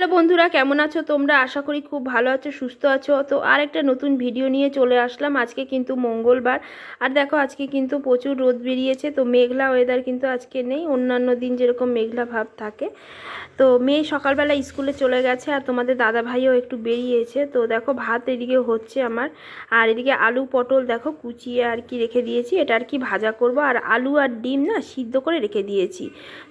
Hello বন্ধুরা, কেমন আছো তোমরা? আশা করি খুব ভালো আছো, সুস্থ আছো। তো আর একটা নতুন ভিডিও নিয়ে চলে আসলাম। আজকে কিন্তু মঙ্গলবার। আর দেখো, আজকে কিন্তু প্রচুর রোদ বেরিয়েছে, তো মেঘলা ওয়েদার কিন্তু আজকে নেই। অন্যান্য দিন যেরকম মেঘলা ভাব থাকে। তো মেয়ে সকালবেলা স্কুলে চলে গেছে, আর তোমাদের দাদা ভাইও একটু বেরিয়েছে। তো দেখো, ভাত এদিকে হচ্ছে আমার। আর এদিকে আলু পটল দেখো, কুচিয়ে আর কি রেখে দিয়েছি। এটা আর কি ভাজা করব। আর আলু আর ডিম না, সিদ্ধ করে রেখে দিয়েছি।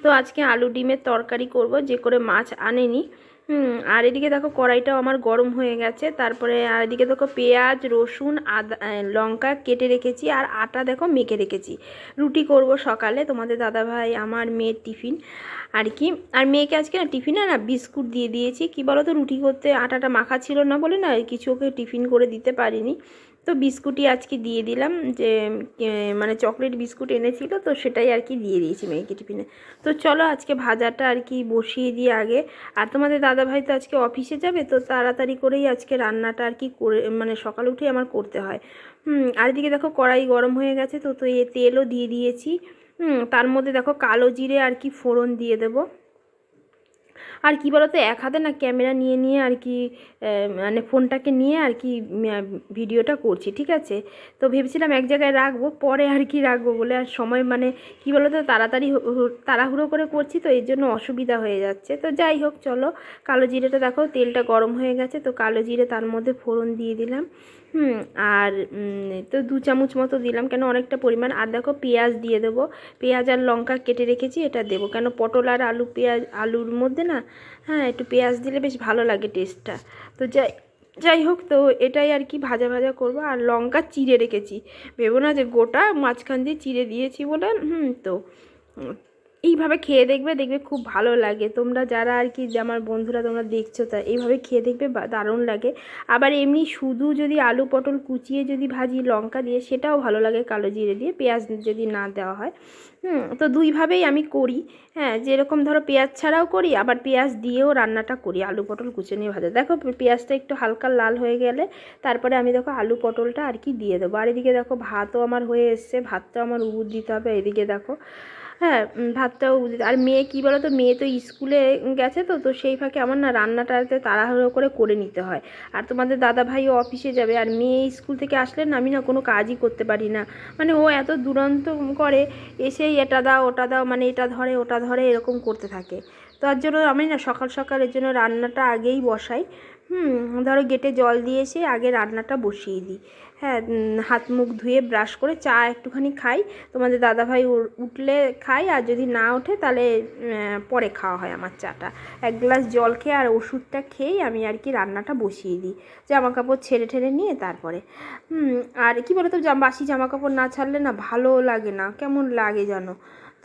তো আজকে আলু ডিমের তরকারি করব, যে করে মাছ আনেনি। হুম, আর এদিকে দেখো কড়াইটাও আমার গরম হয়ে গেছে। তারপরে আর এদিকে দেখো পেঁয়াজ, রসুন, আদা লঙ্কা কেটে রেখেছি আর আটা দেখো মেখে রেখেছি। রুটি করব সকালে, তোমাদের দাদাভাই, আমার মেয়ের টিফিন আর কি। আর মেয়েকে আজকে না টিফিনে না বিস্কুট দিয়ে দিয়েছি। কি বলো তো রুটি করতে আটাটা মাখা ছিল না বলে না, কিছু ওকে টিফিন করে দিতে পারিনি। তো বিস্কুটই আজকে দিয়ে দিলাম যে মানে চকলেট বিস্কুট এনেছিল, তো সেটাই আর কি দিয়ে দিয়েছি মেয়েকে টিফিনে। তো চলো আজকে ভাজাটা আর কি বসিয়ে দিয়ে আগে। আর তোমাদের দাদাভাই তো আজকে অফিসে যাবে, তো তাড়াতাড়ি করেই আজকে রান্নাটা আর কি করে মানে সকাল উঠে আমার করতে হয়। হুম, আর এদিকে দেখো কড়াই গরম হয়ে গেছে, তো তো এ তেলও দিয়ে দিয়েছি। হুম, তার মধ্যে দেখো কালো জিরে আর কি ফোড়ন দিয়ে দেবো। আর কি বলতো, এক হাতে না ক্যামেরা নিয়ে নিয়ে আর কি মানে ফোনটাকে নিয়ে আর কি ভিডিওটা করছি, ঠিক আছে? তো ভেবেছিলাম এক জায়গায় রাখব, পরে আর কি রাখব বলে, আর সময় মানে কি বলতো, তাড়াতাড়ি তাড়াহুড়ো করে করছি তো, এর জন্য অসুবিধা হয়ে যাচ্ছে। তো যাই হোক, চলো, কালো জিরেটা দেখো, তেলটা গরম হয়ে গেছে, তো কালো জিরে তার মধ্যে ফোড়ন দিয়ে দিলাম। হুম, আর তো দু চামচ মতো দিলাম কেন অনেকটা পরিমাণ। আর দেখো পেঁয়াজ দিয়ে দেবো। পেঁয়াজ আর লঙ্কা কেটে রেখেছি, এটা দেবো। কেন পটল আর আলু পেঁয়াজ, আলুর মধ্যে না হ্যাঁ একটু পেঁয়াজ দিলে বেশ ভালো লাগে টেস্টটা তো যাই যাই হোক, তো এটাই আর কি ভাজা ভাজা করব। আর লঙ্কা চিড়ে রেখেছি। ভেবো না যে গোটা মাঝখান দিয়ে চিড়ে দিয়েছি বলে, হুম, তো এইভাবে খেয়ে দেখবে দেখবে খুব ভালো লাগে। তোমরা যারা আর কি আমার বন্ধুরা তোমরা দেখছ, তা এইভাবে খেয়ে দেখবে দারুণ লাগে। আবার এমনি শুধু যদি আলু পটল কুচিয়ে যদি ভাজি লঙ্কা দিয়ে, সেটাও ভালো লাগে কালো জিরে দিয়ে, পেঁয়াজ যদি না দেওয়া হয়। হুম, তো দুইভাবেই আমি করি। হ্যাঁ যেরকম ধরো পেঁয়াজ ছাড়াও করি, আবার পেঁয়াজ দিয়েও রান্নাটা করি, আলু পটল কুচে নিয়ে ভাজা। দেখো, পেঁয়াজটা একটু হালকা লাল হয়ে গেলে, তারপরে আমি দেখো আলু পটলটা আর কি দিয়ে দেবো। আর এদিকে দেখো ভাতও আমার হয়ে এসছে ভাতটাও আমার উবুর দিতে হবে, এদিকে দেখো। হ্যাঁ ভাতটাও আর মেয়ে কী বলো তো মেয়ে তো স্কুলে গেছে তো তো সেই ফাঁকে আমার না রান্নাটাতে তাড়াহুড়ো করে করে নিতে হয়। আর তোমাদের দাদা ভাইও অফিসে যাবে, আর মেয়ে স্কুল থেকে আসলে না আমি না কোনো কাজই করতে পারি না। মানে ও এত দুরন্ত করে এসেই এটা দাও, ওটা দাও মানে এটা ধরে, ওটা ধরে এরকম করতে থাকে। তার জন্য আমি না সকাল সকাল এর জন্য রান্নাটা আগেই বসাই। হুম, ধরো গেটে জল দিয়ে এসে আগে রান্নাটা বসিয়ে দিই। হ্যাঁ হাত মুখ ধুয়ে ব্রাশ করে চা একটুখানি খাই। তোমাদের দাদাভাই উঠলে খাই, আর যদি না ওঠে তাহলে পরে খাওয়া হয় আমার চাটা। এক গ্লাস জল খেয়ে আর ওষুধটা খেয়েই আমি আর কি রান্নাটা বসিয়ে দিই। জামা কাপড় ছেড়ে ঠেড়ে নিয়ে তারপরে। আর কি বলতো বাসি জামা কাপড় না ছাড়লে না ভালো লাগে না। কেমন লাগে জানো?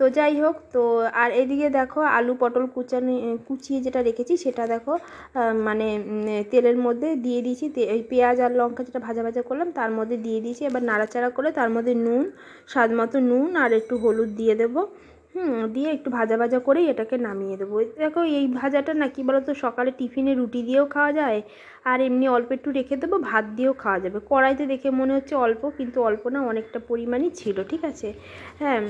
তো যাই হোক, তো আর এদিকে দেখো আলু পটল কুচানি কুচিয়ে যেটা রেখেছি সেটা দেখো মানে তেলের মধ্যে দিয়ে দিয়েছি ওই পেঁয়াজ আর লঙ্কা যেটা ভাজা ভাজা করলাম তার মধ্যে দিয়ে দিয়েছি। এবার নাড়াচাড়া করে তার মধ্যে নুন, স্বাদ মতো নুন আর একটু হলুদ দিয়ে দেবো। হুম, দিয়ে একটু ভাজা ভাজা করেই এটাকে নামিয়ে দেবো। দেখো এই ভাজাটা না কি বলতো, সকালে টিফিনে রুটি দিয়েও খাওয়া যায় আর এমনি অল্প একটু রেখে দেবো, ভাত দিয়েও খাওয়া যাবে। কড়াইতে দেখে মনে হচ্ছে অল্প, কিন্তু অল্প না অনেকটা পরিমাণই ছিল, ঠিক আছে? হ্যাঁ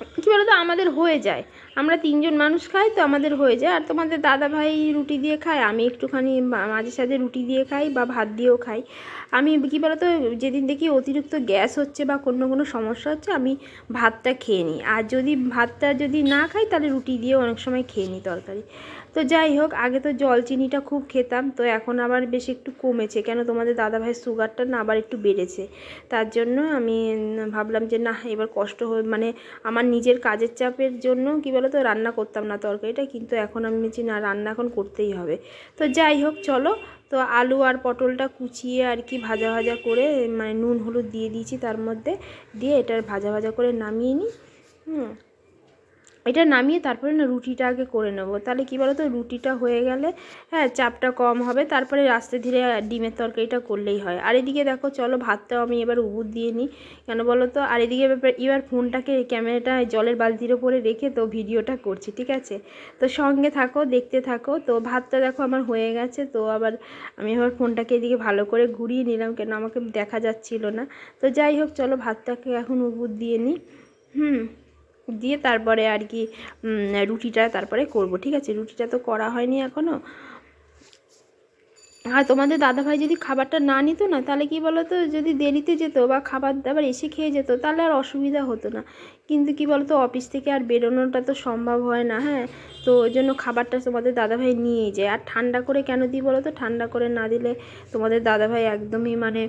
কী বলতো? আমাদের হয়ে যায়। আমরা তিনজন মানুষ খাই, তো আমাদের হয়ে যায়। আর তোমাদের দাদা ভাই রুটি দিয়ে খায়, আমি একটুখানি মাঝে সাঝে রুটি দিয়ে খাই বা ভাত দিয়েও খাই। আমি কী বলতো? যেদিন দেখি অতিরিক্ত গ্যাস হচ্ছে বা কোনো কোনো সমস্যা হচ্ছে, আমি ভাতটা খেয়ে নিই। আর যদি ভাতটা যদি না খাই, তাহলে রুটি দিয়ে অনেক সময় খেয়ে নিই তরকারি। তো যাই হোক, আগে তো জল চিনিটা খুব খেতাম, তো এখন আবার বেশ একটু কমেছে। কেন তোমাদের দাদাভাইয়ের সুগারটা না আবার একটু বেড়েছে। তার জন্য আমি ভাবলাম যে না এবার কষ্ট হয়ে মানে আমার নিজের কাজের চাপের জন্য কী বলো তো রান্না করতাম না তরকারিটা, কিন্তু এখন আমি বলছি, না, রান্না এখন করতেই হবে। তো যাই হোক, চলো। তো আলু আর পটলটা কুচিয়ে আর কি ভাজা ভাজা করে মানে নুন, হলুদ দিয়ে দিয়েছি তার মধ্যে, দিয়ে এটার ভাজা ভাজা করে নামিয়ে নিই। হুম। এটা নামিয়ে তারপরে না রুটিটা আগে করে নেব। তাহলে কী বলো তো রুটিটা হয়ে গেলে হ্যাঁ চাপটা কম হবে। তারপরে আস্তে ধীরে ডিমের তরকারিটা করলেই হয়। আর এদিকে দেখো, চলো ভাতটাও আমি এবার উবুর দিয়ে নিই। কেন বলো তো আর এদিকে এবার ফোনটাকে ক্যামেরাটা জলের বালতির ওপরে রেখে তো ভিডিওটা করছি, ঠিক আছে? তো সঙ্গে থাকো, দেখতে থাকো। তো ভাতটা দেখো আমার হয়ে গেছে। তো আবার আমি আবার ফোনটাকে এদিকে ভালো করে ঘুরিয়ে নিলাম, কেন আমাকে দেখা যাচ্ছিল না। তো যাই হোক, চলো ভাতটাকে এখন উবুর দিয়ে নিই। হুম। দিয়ে তারপরে আর কি রুটিটা তারপরে করব। ঠিক আছে রুটিটা তো করা হয়নি এখনও আর তোমাদের দাদাভাই যদি খাবারটা না নিত না, তাহলে কি বলো তো যদি দেরিতে যেত বা খাবার দাবার এসে খেয়ে যেত, তাহলে আর অসুবিধা হতো না। কিন্তু কি বলো তো অফিস থেকে আর বেরোনোটা তো সম্ভব হয় না হ্যাঁ? তো ওই জন্য খাবারটা তোমাদের দাদাভাই নিয়েই যায়। আর ঠান্ডা করে কেন দিই বলো তো ঠান্ডা করে না দিলে তোমাদের দাদাভাই একদমই মানে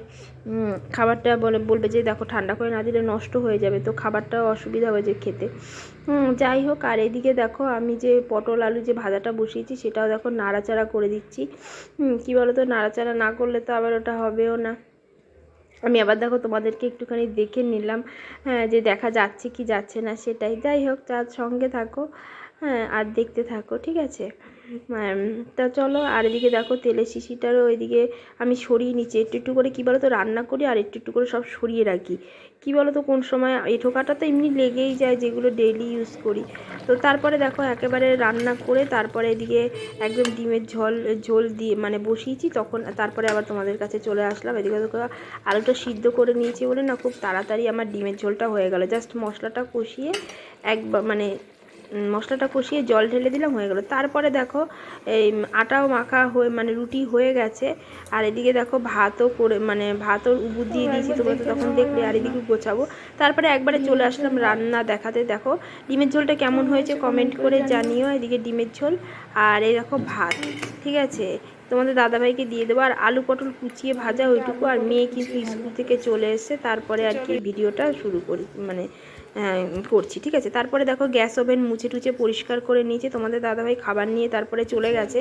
খাবারটা বলে, বলবে যে, দেখো, ঠান্ডা করে না দিলে নষ্ট হয়ে যাবে। তো খাবারটা অসুবিধা হয়ে যায় খেতে। যাই হোক, আর এদিকে দেখো, আমি যে পটল আলু যে ভাজাটা বসিয়েছি, সেটাও দেখো নাড়াচাড়া করে দিচ্ছি। কী বলো তো নাড়াচাড়া না করলে তো আবার ওটা হবেও না। আমি আবার দেখো তোমাদেরকে একটুখানি দেখে নিলাম হ্যাঁ যে দেখা যাচ্ছে কি যাচ্ছে না সেটাই। যাই হোক, তার সঙ্গে থাকো হ্যাঁ আর দেখতে থাকো, ঠিক আছে? তা চলো আর এদিকে দেখো তেলের শিশিটারও ওইদিকে আমি সরিয়ে নিচ্ছি। একটু একটু করে কী বলো তো রান্না করি আর একটু একটু করে সব সরিয়ে রাখি। কী বলো তো কোন সময় এঁঠো কাটা তো এমনি লেগেই যায় যেগুলো ডেলি ইউজ করি। তো তারপরে দেখো একেবারে রান্না করে তারপরে এদিকে একদম ডিমের ঝোল ঝোল দিয়ে মানে বসিয়েছি তখন তারপরে আবার তোমাদের কাছে চলে আসলাম। এদিকে দেখো আলুটা সিদ্ধ করে নিয়েছি বলে না খুব তাড়াতাড়ি আমার ডিমের ঝোলটা হয়ে গেল। জাস্ট মশলাটা কষিয়ে একবার মানে মশলাটা কষিয়ে জল ঢেলে দিলাম হয়ে গেলো। তারপরে দেখো এই আটাও মাখা হয়ে মানে রুটি হয়ে গেছে। আর এদিকে দেখো ভাতও করে মানে ভাতও উবু দিয়ে দিয়েছি তোমরা তো তখন দেখলে আর এদিকে গোছাবো। তারপরে একবারে চলে আসলাম রান্না দেখাতে দেখো। ডিমের ঝোলটা কেমন হয়েছে কমেন্ট করে জানিও এদিকে ডিমের ঝোল। আর এই দেখো ভাত ঠিক আছে? তোমাদের দাদাভাইকে দিয়ে দেবো। আর আলু পটল কুচিয়ে ভাজা ওইটুকু। আর মেয়ে কিন্তু স্কুল থেকে চলে এসে তারপরে আর কি ভিডিওটা শুরু করি মানে করছি, ঠিক আছে? তারপরে দেখো গ্যাস ওভেন মুছে টুচে পরিষ্কার করে নিয়েছে। তোমাদের দাদাভাই খাবার নিয়ে তারপরে চলে গেছে।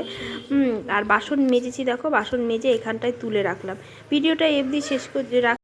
আর বাসন মেজেছি দেখো, বাসন মেজে এখানটায় তুলে রাখলাম। ভিডিওটা এফদি শেষ করে, রাখ